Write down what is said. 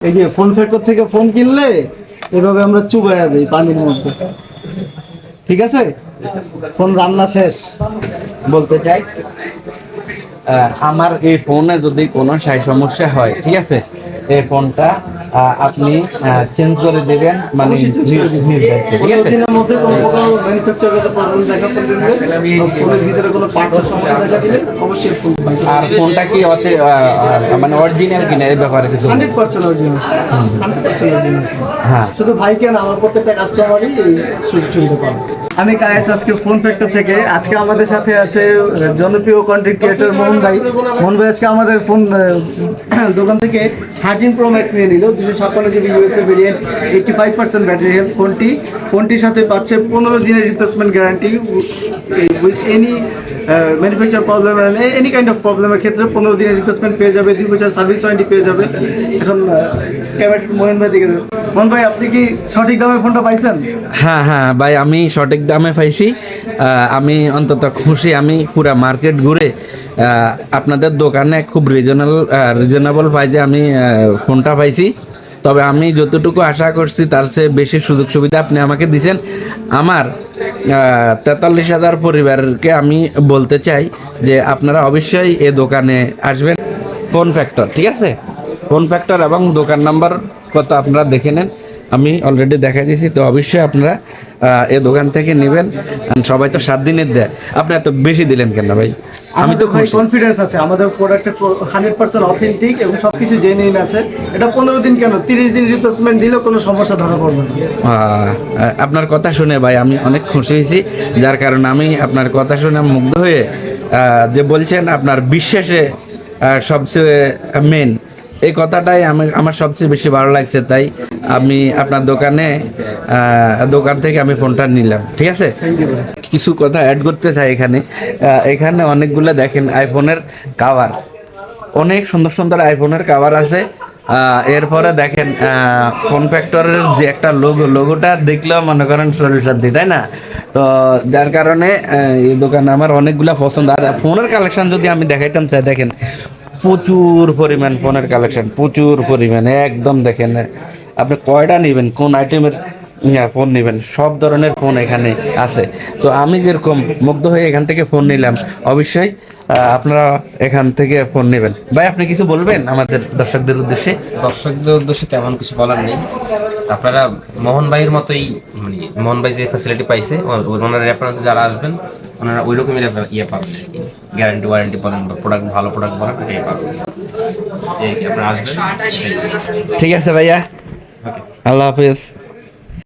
এই যে phone factor থেকে ফোন কিনলে এভাবে আমরা চুবাইয়া দিই পানির মধ্যে। ঠিক আছে? ফোন রান্না শেষ। বলতে চাই আমার এই ফোনে যদি কোনো সাই সমস্যা হয়, ঠিক আছে? এই ফোনটা আপনি চেঞ্জ করে দেবেন মানে ঠিক আছে? দিনের মধ্যে কোনো প্রকার ম্যানুফ্যাকচারের প্রবলেম দেখা পড়লে ফোনের ভিতরে কোনো পার্টসের সমস্যা দেখা দিলে অবশ্যই আর ফোনটা কি মানে অরিজিনাল কিনা এই ব্যাপারে কিছু। হান্ড্রেড পার্সেন্ট অরিজিনাল হ্যাঁ। শুধু ভাই কেন আমার প্রত্যেকটা কাস্টমারই সুযোগ সুবিধা পাবে। আমি কায়েস আজকে ফোন ফ্যাক্টর থেকে আজকে আমাদের সাথে আছে জনপ্রিয় কন্টেন্ট ক্রিয়েটর মোহন ভাই। মোহন ভাই আজকে আমাদের ফোন দোকান থেকে থার্টিন প্রো ম্যাক্স নিয়ে নিল। দুশো ছাপ্পান্ন GB USA variant eighty five percent battery health ফোনটি, ফোনটির সাথে পাচ্ছে পনেরো দিনের replacement guarantee with any manufacture problem any kind of প্রবলেমের ক্ষেত্রে পনেরো দিনের রিপ্লেসমেন্ট পেয়ে যাবে, দুই বছর সার্ভিস ওয়ারেন্টি পেয়ে যাবে। এখন ভাই, আপনি কি সঠিক দামে ফোনটা পাইছেন? হ্যাঁ হ্যাঁ ভাই, আমি সঠিক দামে পাইছি। আমি অন্তত খুশি, আমি পুরা মার্কেট ঘুরে আপনাদের দোকানে খুব রিজনাল রিজনেবল পাইছে আমি ফোনটা পাইছি। তবে আমি যতটুকু আশা করছি, তার চেয়ে বেশি সুযোগ সুবিধা আপনি আমাকে দিচ্ছেন আমার তেতাল্লিশ হাজার পরিবারকে আমি বলতে চাই যে আপনারা অবশ্যই এ দোকানে আসবেন। ফোন ফ্যাক্টর, ঠিক আছে? ফোন ফ্যাক্টর এবং দোকান নাম্বার কত আপনারা দেখে নেন। আমি অলরেডি দেখাই দিয়েছি। তো অবশ্যই আপনারা এ দোকান থেকে নেবেন। সবাই তো সাত দিনের দেয়। আপনি এত বেশি দিলেন কেন ভাই? আমি তো খুব কনফিডেন্স আছে। আমাদের প্রোডাক্টে হান্ড্রেড পার্সেন্ট অথেন্টিক এবং সবকিছু জেনুইন আছে। এটা পনেরো দিন কেন? তিরিশ দিন রিপ্লেসমেন্ট দিলেও কোনো সমস্যা ধরা পড়বে না। আপনার কথা শুনে ভাই আমি অনেক খুশি হয়েছি। যার কারণে আমি আপনার কথা শুনে মুগ্ধ হয়ে যে বলছেন আপনার বিশ্বাসে সবচেয়ে মেন এই কথাটাই আমি, আমার সবচেয়ে বেশি ভালো লাগছে, তাই আমি আপনার দোকানে দোকান থেকে আমি ফোনটা নিলাম, ঠিক আছে? কিছু কথা অ্যাড করতে চাই এখানে। এখানে অনেকগুলো দেখেন আইফোনের কাভার অনেক সুন্দর সুন্দর আইফোনের কাভার আছে। এরপরে দেখেন ফোন ফ্যাক্টরের যে একটা লোগো লোগোটা দেখলেও মনে করেন শরীর শান্তি, তাই না? তো যার কারণে এই দোকানে আমার অনেকগুলা পছন্দ। আর ফোনের কালেকশন যদি আমি দেখাইতাম, চাই দেখেন প্রচুর পরিমাণ ফোনের কালেকশন প্রচুর পরিমাণ, একদম দেখেন, আপনি কয়টা নেবেন, কোন আইটেমের ফোন নেবেন, সব ধরনের ফোন এখানে আছে। তো আমি যেরকম মুগ্ধ হয়ে এখান থেকে ফোন নিলাম, অবশ্যই আপনারা এখান থেকে ফোন নেবেন। ভাই, আপনি কিছু বলবেন আমাদের দর্শকদের উদ্দেশ্যে? দর্শকদের উদ্দেশ্যে তেমন কিছু বলার নেই। আপনারা মোহন ভাইয়ের মতোই মানে মোহন ভাই যে ফ্যাসিলিটি পাইছে ওনার রেফারেন্সে যারা আসবেন ওনারা ওই রকমের ইয়ে পাবেন গ্যারান্টি ওয়ারেন্টি বলেন বা প্রোডাক্ট ভালো প্রোডাক্ট বলেন ইয়ে পাবেন ঠিক আছে ভাইয়া। আল্লাহ হাফিজ।